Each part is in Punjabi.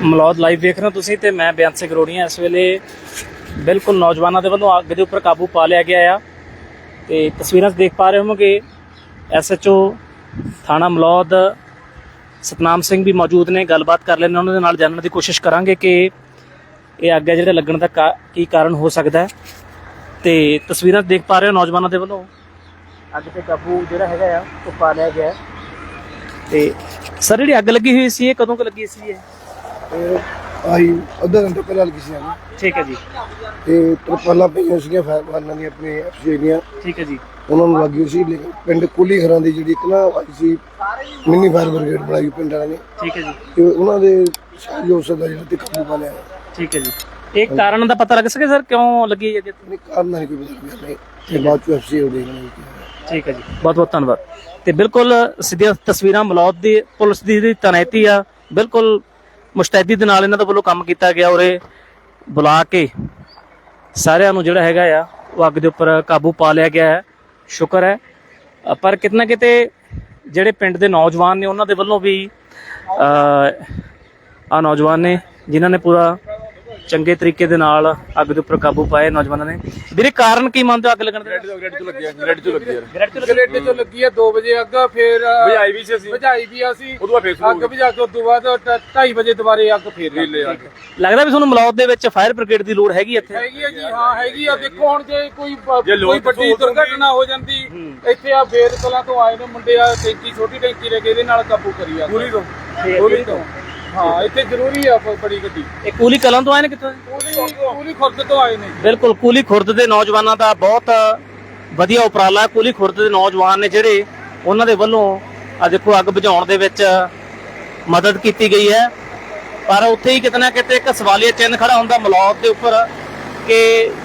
ਮਲੌਦ ਲਾਈਵ ਵੇਖ ਰਹੇ ਹੋ ਤੁਸੀਂ ਤੇ ਮੈਂ ਬਿਆਨ ਸਿੰਘ ਰੋੜੀਆਂ ਇਸ ਵੇਲੇ ਬਿਲਕੁਲ ਨੌਜਵਾਨਾਂ ਦੇ ਵੱਲੋਂ ਅੱਗ ਦੇ ਉੱਪਰ ਕਾਬੂ ਪਾ ਲਿਆ ਗਿਆ ਆ। ਤੇ ਤਸਵੀਰਾਂ 'ਚ ਦੇਖ ਪਾ ਰਹੇ ਹੋਵੋਗੇ ਐਸਐਚਓ ਥਾਣਾ ਮਲੌਦ, ਸਤਨਾਮ ਸਿੰਘ ਵੀ ਮੌਜੂਦ ਨੇ, ਗੱਲਬਾਤ ਕਰ ਲੈਣੇ ਉਹਨਾਂ ਦੇ ਨਾਲ ਜਾਣਨ ਦੀ ਕੋਸ਼ਿਸ਼ ਕਰਾਂਗੇ ਕਿ ਇਹ ਅੱਗ ਹੈ ਜਿਹੜਾ ਲੱਗਣ ਦਾ ਕਾ- ਕੀ ਕਾਰਨ ਹੋ ਸਕਦਾ ਹੈ। ਤੇ ਤਸਵੀਰਾਂ 'ਚ ਦੇਖ ਪਾ ਰਹੇ ਹੋ ਨੌਜਵਾਨਾਂ ਦੇ ਵੱਲੋਂ। ਅੱਗ ਤੇ ਕਾਬੂ ਜਿਹੜਾ ਹੈਗਾ ਆ, ਉਹ ਪਾ ਲਿਆ ਗਿਆ। ਹੈ। ਤੇ ਸਰ, ਜਿਹੜੀ ਅੱਗ ਲੱਗੀ ਹੋਈ ਸੀ, ਇਹ ਕਦੋਂ ਕੁ ਲੱਗੀ ਸੀ ਇਹ? ਆਈ ਅੱਧਾ ਘੰਟਾ ਪਹਿਲਾਂ ਲੱਗੀ ਸੀ ਆਣੀ ਠੀਕ ਹੈ ਜੀ। ਤੇ ਤਰਪਾਲਾਂ ਪਈਆਂ ਸੀਗੀਆਂ ਫਾਇਰ ਵਾਲਾਂ ਦੀਆਂ ਆਪਣੇ ਐਫਸੀਆਈ ਦੀਆਂ। ਠੀਕ ਹੈ ਜੀ। ਉਹਨਾਂ ਨੂੰ ਲੱਗੀ ਹੋਈ ਸੀ ਲੇਕਿਨ ਪਿੰਡ ਕੁਲੀ ਘਰਾਂ ਦੀ ਜਿਹੜੀ ਇੱਕ ਨਾ ਆਈ ਸੀ ਮਿੰਨੀ ਫਾਇਰ ਬ੍ਰਿਗੇਡ ਬਣਾਈ ਪਿੰਡ ਵਾਲਿਆਂ ਨੇ। ਠੀਕ ਹੈ ਜੀ। ਤੇ ਉਹਨਾਂ ਦੇ ਸਹਿਯੋਗ ਸਦਾ ਜਿਹੜਾ ਤੇ ਕਾਬੂ ਪਾ ਲਿਆ। ਠੀਕ ਹੈ ਜੀ। ਇਹ ਕਾਰਨ ਦਾ ਪਤਾ ਲੱਗ ਸਕੇ ਸਰ? ਕਿਉਂ ਲੱਗੀ ਹੈ ਨਹੀਂ ਕਾਰਨ ਨਹੀਂ ਕੋਈ ਪਤਾ ਲੱਗਿਆ ਤੇ ਬਾਅਦ ਚ ਐਫਸੀਆਈ ਦੇ ਨਾਲ ਠੀਕ ਹੈ ਜੀ। ਬਹੁਤ ਬਹੁਤ ਧੰਨਵਾਦ। ਤੇ ਬਿਲਕੁਲ ਸਿੱਧੀਆਂ ਤਸਵੀਰਾਂ ਮਲੌਦ ਦੀ ਪੁਲਿਸ ਦੀ ਜਿਹੜੀ ਤਨੈਤੀ ਆ ਬਿਲਕੁਲ ਮੁਸਤੈਦੀ ਦੇ ਨਾਲ ਇਹਨਾਂ ਦਾ ਵੱਲੋਂ ਕੰਮ ਕੀਤਾ ਗਿਆ ਔਰ ਇਹ ਬੁਲਾ ਕੇ ਸਾਰਿਆਂ ਨੂੰ ਜਿਹੜਾ ਹੈਗਾ ਆ ਉਹ ਅੱਗ ਦੇ ਉੱਪਰ ਕਾਬੂ ਪਾ ਲਿਆ ਗਿਆ ਹੈ। ਸ਼ੁਕਰ ਹੈ। ਅ, ਪਰ ਕਿਤਨਾ ਕਿਤੇ ਜਿਹੜੇ ਪਿੰਡ ਦੇ ਨੌਜਵਾਨ ਨੇ ਉਹਨਾਂ ਦੇ ਵੱਲੋਂ ਵੀ ਆ ਨੌਜਵਾਨ ਨੇ ਜਿਨ੍ਹਾਂ ਨੇ ਪੂਰਾ ਚੰਗੇ ਤਰੀਕੇ ਦੇ ਨਾਲ ਅੱਗ ਦੇ ਉੱਪਰ ਕਾਬੂ ਪਾਏ ਨੌਜਵਾਨਾਂ ਨੇ। ਵੀਰੇ ਕਾਰਨ ਕੀ ਮੰਨਦੇ ਹੋ ਅੱਗ ਲੱਗਣ ਦਾ? ਗ੍ਰੈਡ ਤੋਂ ਲੱਗਿਆ ਗ੍ਰੈਡ ਤੋਂ ਲੱਗੀ ਗ੍ਰੈਡ ਤੋਂ ਗ੍ਰੇਡ ਤੋਂ ਲੱਗੀ ਹੈ 2 ਵਜੇ ਅੱਗ ਫਿਰ ਬੁਝਾਈ ਵੀ ਸੀ ਅਸੀਂ। ਬੁਝਾਈ ਵੀ ਆ ਸੀ ਉਦੋਂ ਬਾਅਦ ਫੇਰ ਸ਼ੁਰੂ ਅੱਗ ਬੁਝਾ ਕੇ ਉਦੋਂ ਬਾਅਦ 2:30 ਵਜੇ ਦੁਬਾਰੇ ਅੱਗ ਫੇਰ ਲੱਗ ਲੈ ਗਈ ਲੱਗਦਾ ਵੀ ਤੁਹਾਨੂੰ ਮਲੌਦ ਦੇ ਵਿੱਚ ਫਾਇਰ ਬ੍ਰਿਗੇਡ ਦੀ ਲੋੜ ਹੈਗੀ ਇੱਥੇ? ਹੈਗੀ ਆ ਜੀ ਹਾਂ ਹੈਗੀ ਆ। ਦੇਖੋ ਹੁਣ ਜੇ ਕੋਈ ਬ- ਜੇ ਲੋਕ ਕੋਈ ਵੱਡੀ ਸਹੂਲਤ ਹੁੰਦੀ- ਦੁਰਘਟਨਾ ਹੋ ਜਾਂਦੀ ਇੱਥੇ ਆ ਕਲਾਂ ਤੋਂ ਆਏ ਨੇ ਮੁੰਡੇ ਆ ਟੈਂਕੀ ਛੋਟੀ ਟੈਂਕੀ ਲੈ ਕੇ ਇਹਦੇ ਨਾਲ ਕਾਬੂ ਕਰੀ ਆ। ਪੂਰੀ ਤੋਂ। ਪੂਰੀ ਤੋਂ। ਹਾਂ ਇੱਥੇ ਜ਼ਰੂਰੀ ਆ ਬ- ਬੜੀ ਗੱਡੀ। ਇਹ ਕੂਲੀ ਕਲਾਂ ਤੋਂ ਆਏ ਨੇ ਕਿੱਥੋਂ? ਪੂਰੀ ਪੂਰੀ ਖੁਰਦ ਤੋਂ ਆਏ ਨੇ। ਬਿਲਕੁਲ ਕੂਲੀ ਖੁਰਦ ਦੇ ਨੌਜਵਾਨਾਂ ਦਾ ਬਹੁਤ ਵਧੀਆ ਉਪਰਾਲਾ ਹੈ। ਕੂਲੀ ਖੁਰਦ ਦੇ ਨੌਜਵਾਨ ਨੇ ਜਿਹੜੇ ਉਹਨਾਂ ਦੇ ਵੱਲੋਂ ਆ ਦੇਖੋ ਅੱਗ ਬੁਝਾਉਣ ਦੇ ਵਿੱਚ ਮਦਦ ਕੀਤੀ ਗਈ ਹੈ। ਪਰ ਉੱਥੇ ਹੀ ਕਿਤੇ ਨਾ ਕਿਤੇ ਇੱਕ ਸਵਾਲੀਆ ਚਿੰਨ੍ਹ ਖੜਾ ਹੁੰਦਾ ਮਲੌਦ ਦੇ ਉੱਪਰ ਕਿ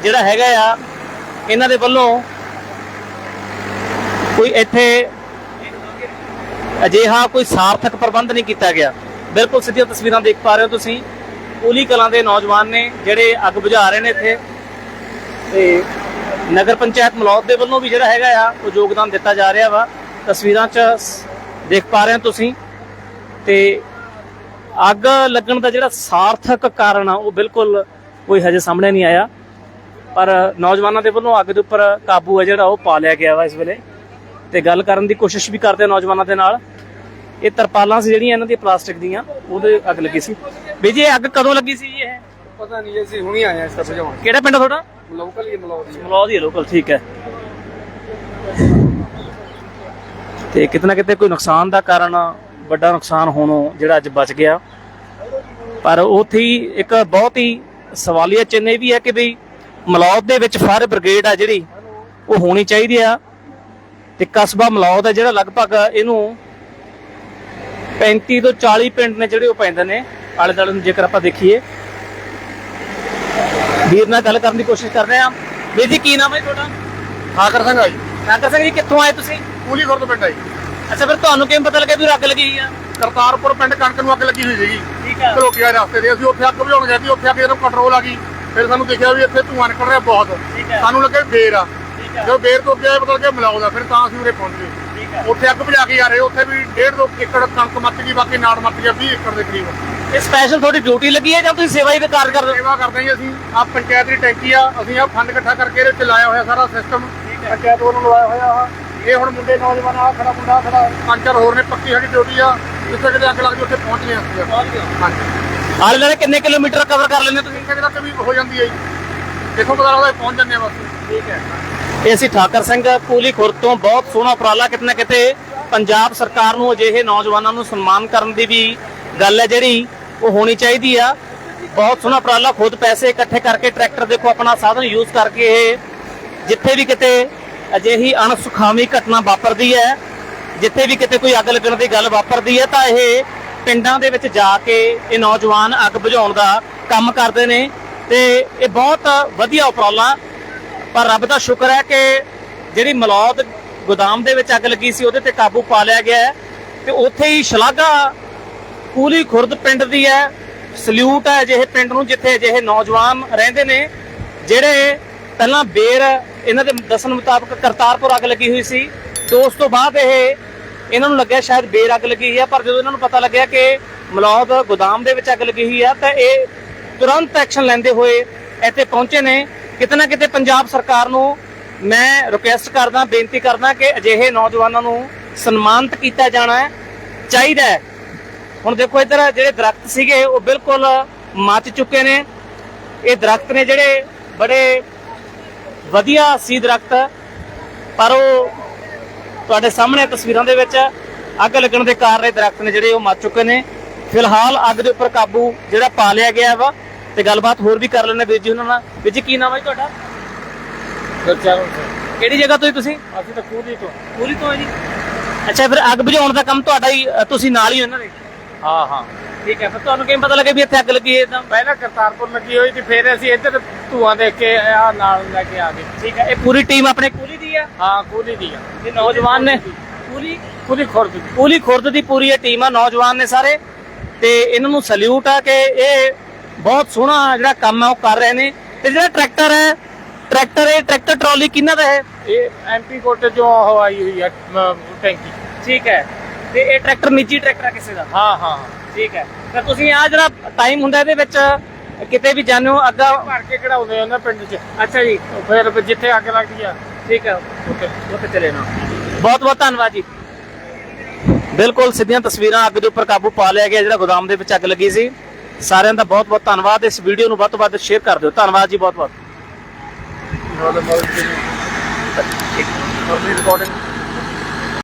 ਜਿਹੜਾ ਹੈਗਾ ਆ ਇਹਨਾਂ ਦੇ ਵੱਲੋਂ ਕੋਈ ਇੱਥੇ ਅਜਿਹਾ ਕੋਈ ਸਾਰਥਕ ਪ੍ਰਬੰਧ ਨਹੀਂ ਕੀਤਾ ਗਿਆ। ਬਿਲਕੁਲ ਸਿੱਧੀਆਂ ਤਸਵੀਰਾਂ ਦੇਖ ਪਾ ਰਹੇ ਹੋ ਤੁਸੀਂ। ਕੂਲੀ ਕਲਾਂ ਦੇ ਨੌਜਵਾਨ ਨੇ ਜਿਹੜੇ ਅੱਗ ਬੁਝਾ ਰਹੇ ਨੇ ਇੱਥੇ। ਤੇ ਨਗਰ ਪੰਚਾਇਤ ਮਲੌਦ ਦੇ ਵੱਲੋਂ ਵੀ ਜਿਹੜਾ ਹੈਗਾ ਆ, ਉਹ ਯੋਗਦਾਨ ਦਿੱਤਾ ਜਾ ਰਿਹਾ ਵਾ। ਤਸਵੀਰਾਂ 'ਚ ਦੇਖ ਪਾ ਰਹੇ ਹੋ ਤੁਸੀਂ। ਤੇ ਅੱਗ ਲੱਗਣ ਦਾ ਜਿਹੜਾ ਸਾਰਥਕ ਕਾਰਨ ਆ, ਉਹ ਬਿਲਕੁਲ ਕੋਈ ਹਜੇ ਸਾਹਮਣੇ ਨਹੀਂ ਆਇਆ। ਪਰ ਨੌਜਵਾਨਾਂ ਦੇ ਵੱਲੋਂ ਅੱਗ ਦੇ ਉੱਪਰ ਕਾਬੂ ਹੈ ਜਿਹੜਾ, ਉਹ ਪਾ ਲਿਆ ਗਿਆ ਵਾ ਇਸ ਵੇਲੇ। ਤੇ ਗੱਲ ਕਰਨ ਦੀ ਕੋਸ਼ਿਸ਼ ਵੀ ਕਰਦੇ ਨੌਜਵਾਨਾਂ ਦੇ ਨਾਲ। ਇਹ ਤਰਪਾਲਾਂ ਸੀ ਜਿਹੜੀਆਂ ਇਹਨਾਂ ਦੀਆਂ ਪਲਾਸਟਿਕ ਦੀਆਂ ਉਹਦੇ ਅੱਗ ਲੱਗੀ ਸੀ। ਵੀ ਜੀ ਇਹ ਅੱਗ ਕਦੋਂ ਲੱਗੀ ਸੀ ਜੀ ਇਹ? ਪਤਾ ਨਹੀਂ ਅਸੀਂ ਹੁਣੀ ਆਏ ਆ ਇਸ ਤਰ੍ਹਾਂ ਬੁਝਾਉਣ ਕਿਹੜਾ ਪਿੰਡ ਆ ਤੁਹਾਡਾ? ਲੋਕਲ ਹੀ ਮਲੌਦ ਆ। ਹੀ ਲੋਕਲ ਠੀਕ ਹੈ। ਤੇ ਕਿਤਨਾ ਕਿਤੇ ਕੋਈ ਨੁਕਸਾਨ ਦਾ ਕਾਰਨ ਵੱਡਾ ਨੁਕਸਾਨ ਹੋਣੋਂ ਜਿਹੜਾ ਅੱਜ ਬਚ ਗਿਆ। ਪਰ ਉੱਥੇ ਹੀ ਇੱਕ ਬਹੁਤ ਹੀ ਸਵਾਲੀਆ ਚਿੰਨ੍ਹ ਇਹ ਵੀ ਹੈ ਕਿ ਵੀ ਮਲੌਦ ਦੇ ਵਿੱਚ ਫਾਇਰ ਬ੍ਰਿਗੇਡ ਆ ਜਿਹੜੀ ਉਹ ਹੋਣੀ ਚਾਹੀਦੀ ਆ। ਤੇ ਕਸਬਾ ਮਲੌਦ ਹੈ ਜਿਹੜਾ ਲਗਭਗ ਇਹਨੂੰ 35 ਤੋਂ 40 ਪਿੰਡ ਨੇ ਜਿਹੜੇ ਉਹ ਪੈਂਦੇ ਨੇ। ਆਲੇ ਦੁਆਲੇ ਨੂੰ ਜੇਕਰ ਆਪਾਂ ਦੇਖੀਏ। ਵੀਰ ਨਾਲ ਗੱਲ ਕਰਨ ਦੀ ਕੋਸ਼ਿਸ਼ ਕਰ ਰਹੇ ਹਾਂ। ਵੀਰ ਜੀ ਕੀ ਨਾਮ ਹੈ ਤੁਹਾਡਾ? ਹਾਕਰ ਸਿੰਘ ਆ ਜੀ। ਨਾਗਰ ਸਿੰਘ ਜੀ ਕਿੱਥੋਂ ਆਏ ਤੁਸੀਂ? ਕੂਲੀ ਖੁਰਦ ਪਿੰਡ ਆ ਜੀ। ਅੱਛਾ ਫਿਰ ਤੁਹਾਨੂੰ ਕਿਵੇਂ ਪਤਾ ਲੱਗਿਆ ਵੀ ਅੱਗ ਲੱਗੀ ਹੋਈ ਆ? ਕਰਤਾਰਪੁਰ ਪਿੰਡ ਕਣਕ ਨੂੰ ਅੱਗ ਲੱਗੀ ਹੋਈ ਸੀਗੀ। ਠੀਕ ਆ। ਘਲੋਕੀਆ ਰਸਤੇ ਦੇ ਅਸੀਂ ਉੱਥੇ ਅੱਗ ਬੁਝਾਉਣ ਗਏ ਸੀ। ਉੱਥੇ ਆ ਕੇ ਜਦੋਂ ਕੰਟਰੋਲ ਆ ਗਈ ਫਿਰ ਸਾਨੂੰ ਦਿਖਿਆ ਵੀ ਇੱਥੇ ਧੂੰਆਂ ਨਿਕਲ ਰਿਹਾ ਬਹੁਤ। ਸਾਨੂੰ ਲੱਗੇ ਫੇਰ ਆ। ਆ। ਜਦੋਂ ਫੇਰ ਤੋਂ ਅੱਗੇ ਆਏ ਪਤਾ ਲੱਗਿਆ ਮਿਲਾਉਂਦਾ ਫਿਰ ਤਾਂ ਅਸੀਂ ਉਰੇ ਪਹੁੰਚੇ ਆ ਉੱਥੇ ਅੱਗ ਬੁਝਾ ਕੇ ਆ ਰਹੇ ਉੱਥੇ ਵੀ 1.5 ਏਕੜ ਕਣਕ ਮੱਚ ਗਈ ਬਾਕੀ ਨਾੜ ਮੱਚ ਗਿਆ 20 ਏਕੜ ਦੇ ਕਰੀਬ। ਇਹ ਸਪੈਸ਼ਲ ਤੁਹਾਡੀ ਡਿਊਟੀ ਲੱਗੀ ਹੈ ਜਾਂ ਤੁਸੀਂ ਸੇਵਾ ਹੀ ਦੇ ਕਾਰਜ ਕਰਦੇ ਹੋ? ਸੇਵਾ ਕਰਦੇ ਹਾਂ ਜੀ ਅਸੀਂ ਆ ਪੰਚਾਇਤ ਦੀ ਟੈਂਕੀ ਆ ਅਸੀਂ ਆ ਫੰਡ ਇਕੱਠਾ ਕਰਕੇ ਇਹਦੇ ਲਾਇਆ ਹੋਇਆ ਸਾਰਾ ਸਿਸਟਮ ਪੰਚਾਇਤ ਵੱਲੋਂ ਲਵਾਇਆ ਹੋਇਆ ਆ ਇਹ ਹੁਣ ਮੁੰਡੇ ਨੌਜਵਾਨ ਆ ਖੜਾ ਮੁੰਡਾ ਖੜਾ ਪੰਜ ਚਾਰ ਹੋਰ ਨੇ ਪੱਕੀ ਸਾਡੀ ਡਿਊਟੀ ਆ। ਜਿੱਥੇ ਕਿਤੇ ਅੱਗ ਲੱਗਦੀ ਉੱਥੇ ਪਹੁੰਚ ਗਏ ਅਸੀਂ। ਹਾਂਜੀ। ਆਲੇ ਦੁਆਲੇ ਕਿੰਨੇ ਕਿਲੋਮੀਟਰ ਕਵਰ ਕਰ ਲੈਂਦੇ ਤੁਸੀਂ? ਕਿਤੇ ਤੱਕ ਵੀ ਹੋ ਜਾਂਦੀ ਹੈ ਜੀ। ਦੇਖੋ ਪਤਾ ਲੱਗਦਾ ਪਹੁੰਚ ਜਾਂਦੇ ਆ ਬਸ। ਠੀਕ ਹੈ। ਇਹ ਅਸੀਂ ਠਾਕਰ ਸਿੰਘ ਕੂਲੀ ਖੁਰਦ ਤੋਂ ਬਹੁਤ ਸੋਹਣਾ ਉਪਰਾਲਾ ਕਿਤੇ ਨਾ ਕਿਤੇ ਪੰਜਾਬ ਸਰਕਾਰ ਨੂੰ ਅਜਿਹੇ ਨੌਜਵਾਨਾਂ ਨੂੰ ਸਨਮਾਨ ਕਰਨ ਦੀ ਵੀ ਗੱਲ ਹੈ ਜਿਹੜੀ ਉਹ ਹੋਣੀ ਚਾਹੀਦੀ ਆ। ਬਹੁਤ ਸੋਹਣਾ ਉਪਰਾਲਾ, ਖੁਦ ਪੈਸੇ ਇਕੱਠੇ ਕਰਕੇ ਟਰੈਕਟਰ ਦੇਖੋ ਆਪਣਾ ਸਾਧਨ ਯੂਜ਼ ਕਰਕੇ ਇਹ ਜਿੱਥੇ ਵੀ ਕਿਤੇ ਅਜਿਹੀ ਅਣਸੁਖਾਵੀ ਘਟਨਾ ਵਾਪਰਦੀ ਹੈ, ਜਿੱਥੇ ਵੀ ਕਿਤੇ ਕੋਈ ਅੱਗ ਲੱਗਣ ਦੀ ਗੱਲ ਵਾਪਰਦੀ ਹੈ, ਤਾਂ ਇਹ ਪਿੰਡਾਂ ਦੇ ਵਿੱਚ ਜਾ ਕੇ ਇਹ ਨੌਜਵਾਨ ਅੱਗ ਬੁਝਾਉਣ ਦਾ ਕੰਮ ਕਰਦੇ ਨੇ ਤੇ ਇਹ ਬਹੁਤ ਵਧੀਆ ਉਪਰਾਲਾ ਪਰ ਰੱਬ ਦਾ ਸ਼ੁਕਰ ਹੈ ਕਿ ਜਿਹੜੀ ਮਲੌਦ ਗੋਦਾਮ ਦੇ ਵਿੱਚ ਅੱਗ ਲੱਗੀ ਸੀ, ਉਹਦੇ ਤੇ ਕਾਬੂ ਪਾ ਲਿਆ ਗਿਆ ਹੈ। ਤੇ ਉੱਥੇ ਹੀ ਸ਼ਲਾਘਾ ਕੂਲੀ ਖੁਰਦ ਪਿੰਡ ਦੀ ਹੈ। ਸਲੂਟ ਹੈ ਅਜਿਹੇ ਪਿੰਡ ਨੂੰ ਜਿੱਥੇ ਅਜਿਹੇ ਨੌਜਵਾਨ ਰਹਿੰਦੇ ਨੇ, ਜਿਹੜੇ ਪਹਿਲਾਂ ਬੇਰ ਇਹਨਾਂ ਦੇ ਦੱਸਣ ਮੁਤਾਬਕ ਕਰਤਾਰਪੁਰ ਅੱਗ ਲੱਗੀ ਹੋਈ ਸੀ। ਤੇ ਉਸ ਤੋਂ ਬਾਅਦ ਇਹ ਇਹਨਾਂ ਨੂੰ ਲੱਗਿਆ ਸ਼ਾਇਦ ਬੇਰ ਅੱਗ ਲੱਗੀ ਹੈ, ਪਰ ਜਦੋਂ ਇਹਨਾਂ ਨੂੰ ਪਤਾ ਲੱਗਿਆ ਕਿ ਮਲੌਦ ਗੋਦਾਮ ਦੇ ਵਿੱਚ ਅੱਗ ਲੱਗੀ ਹੋਈ ਹੈ, ਤਾਂ ਇਹ ਤੁਰੰਤ ਐਕਸ਼ਨ ਲੈਂਦੇ ਹੋਏ ਇੱਥੇ ਪਹੁੰਚੇ ਨੇ। ਕਿਤੇ ਨਾ ਕਿਤੇ ਪੰਜਾਬ ਸਰਕਾਰ ਨੂੰ ਮੈਂ ਰਿਕੁਐਸਟ ਕਰਦਾ, ਬੇਨਤੀ ਕਰਦਾ ਕਿ ਅਜਿਹੇ ਨੌਜਵਾਨਾਂ ਨੂੰ ਸਨਮਾਨਿਤ ਕੀਤਾ ਜਾਣਾ ਹੈ, ਚਾਹੀਦਾ ਹੈ। ਹੁਣ ਦੇਖੋ ਇੱਧਰ ਜਿਹੜੇ ਦਰਖਤ ਸੀਗੇ, ਉਹ ਬਿਲਕੁਲ ਮੱਚ ਚੁੱਕੇ ਨੇ। ਇਹ ਦਰਖਤ ਨੇ ਜਿਹੜੇ ਬੜੇ ਵਧੀਆ ਸੀ ਦਰਖਤ, ਪਰ ਉਹ ਤੁਹਾਡੇ ਸਾਹਮਣੇ ਤਸਵੀਰਾਂ ਦੇ ਵਿੱਚ ਅੱਗ ਲੱਗਣ ਦੇ ਕਾਰਨ ਇਹ ਦਰਖਤ ਨੇ ਜਿਹੜੇ ਉਹ ਮੱਚ ਚੁੱਕੇ ਨੇ। ਫਿਲਹਾਲ ਅੱਗ ਦੇ ਉੱਪਰ ਕਾਬੂ ਜਿਹੜਾ ਪਾ ਲਿਆ ਗਿਆ ਵਾ। ਤੇ ਗੱਲਬਾਤ ਹੋਰ ਵੀ ਕਰ ਲੈਣੇ ਵੀਰ ਜੀ ਉਹਨਾਂ ਨਾਲ। ਵੀਰ ਜੀ ਕੀ ਨਾਮ ਹੈ ਜੀ ਤੁਹਾਡਾ? ਬੱਚਾ ਕਿਹੜੀ ਜਗ੍ਹਾ ਤੋਂ ਜੀ ਤੁਸੀਂ? ਅਸੀਂ ਤਾਂ ਖੂਦੀ ਤੋਂ। ਪੂਰੀ ਤੋਂ ਹੈ ਜੀ। ਅੱਛਾ ਫਿਰ ਅੱਗ ਬੁਝਾਉਣ ਦਾ ਕੰਮ ਤੁਹਾਡਾ ਹੀ ਅ, ਤੁਸੀਂ ਨਾਲ ਹੀ ਹੋ ਇਹਨਾਂ ਦੇ? ਹਾਂ ਹਾਂ। ਠੀਕ ਹੈ ਫਿਰ ਤੁਹਾਨੂੰ ਕਿਵੇਂ ਪਤਾ ਲੱਗਿਆ ਵੀ ਇੱਥੇ ਅੱਗ ਲੱਗੀ ਹੈ ਤਾਂ ਪਹਿਲਾਂ ਕਰਤਾਰਪੁਰ ਲੱਗੀ ਹੋਈ ਸੀ ਫਿਰ ਅਸੀਂ ਇੱਧਰ ਧੂਆਂ ਦੇਖ ਕੇ ਆ ਨਾਲ ਲੈ ਕੇ ਆ ਗਏ। ਠੀਕ ਹੈ ਇਹ ਪੂਰੀ ਟੀਮ ਆਪਣੇ ਕੂਲੀ ਦੀ ਆ? ਹਾਂ ਕੂਦੀ ਦੀ ਆ। ਇਹ ਨੌਜਵਾਨ ਨੇ? ਕੂਲੀ ਕੂਦੀ ਖੁਰਦ ਦੀ। ਕੂਲੀ ਖੁਰਦ ਦੀ ਪੂਰੀ ਇਹ ਟੀਮ ਆ ਨੌਜਵਾਨ ਨੇ ਸਾਰੇ। ਤੇ ਇਹਨਾਂ ਨੂੰ ਸਲੂਟ ਆ ਕਿ ਇਹ ਬਹੁਤ ਸੋਹਣਾ ਜਿਹੜਾ ਕੰਮ ਆ ਉਹ ਕਰ ਰਹੇ ਨੇ। ਤੇ ਜਿਹੜਾ ਟਰੈਕਟਰ ਹੈ ਟਰੈਕਟਰ ਇਹ ਟਰੈਕਟਰ ਟਰਾਲੀ ਕਿਹਨਾਂ ਦਾ ਹੈ? ਇਹ ਐਮਪੀ ਕੋਟੇ ਜੋ ਉਹ ਆਈ ਹੋਈ ਹੈ ਟੈਂਕੀ। ਠੀਕ ਹੈ। ਤੇ ਇਹ ਟਰੈਕਟਰ ਨਿੱਜੀ ਟਰੈਕਟਰ ਕਿਸੇ ਦਾ? ਹਾਂ ਹਾਂ ਠੀਕ ਹੈ। ਤਾਂ ਤੁਸੀਂ ਆ ਜਿਹੜਾ ਟਾਈਮ ਹੁੰਦਾ ਇਹਦੇ ਵਿੱਚ ਕਿਤੇ ਵੀ ਜਾਂਦੇ ਹੋ ਅੱਗਾ ਭਰ ਕੇ ਕਢਾਉਂਦੇ ਆ ਨਾ ਪਿੰਡ 'ਚ। ਅੱਛਾ ਜੀ। ਫਿਰ ਜਿੱਥੇ ਅੱਗ ਲੱਗਦੀ ਆ। ਠੀਕ ਹੈ। ਉੱਥੇ ਉੱਥੇ ਚਲੇ ਨਾ ਬਹੁਤ ਬਹੁਤ ਧੰਨਵਾਦ ਜੀ। ਬਿਲਕੁਲ ਸਿੱਧੀਆਂ ਤਸਵੀਰਾਂ ਅੱਗ ਦੇ ਉੱਪਰ ਕਾਬੂ ਪਾ ਲਿਆ ਗਿਆ ਜਿਹੜਾ ਗੋਦਾਮ ਦੇ ਵਿੱਚ ਅੱਗ ਲੱਗੀ ਸੀ। ਸਾਰਿਆਂ ਦਾ ਬਹੁਤ ਬਹੁਤ ਧੰਨਵਾਦ। ਇਸ ਵੀਡੀਓ ਨੂੰ ਵੱਧ ਤੋਂ ਵੱਧ ਸ਼ੇਅਰ ਕਰ ਦਿਓ। ਧੰਨਵਾਦ ਜੀ, ਬਹੁਤ ਬਹੁਤ। ਰਿਕਾਰਡਿੰਗ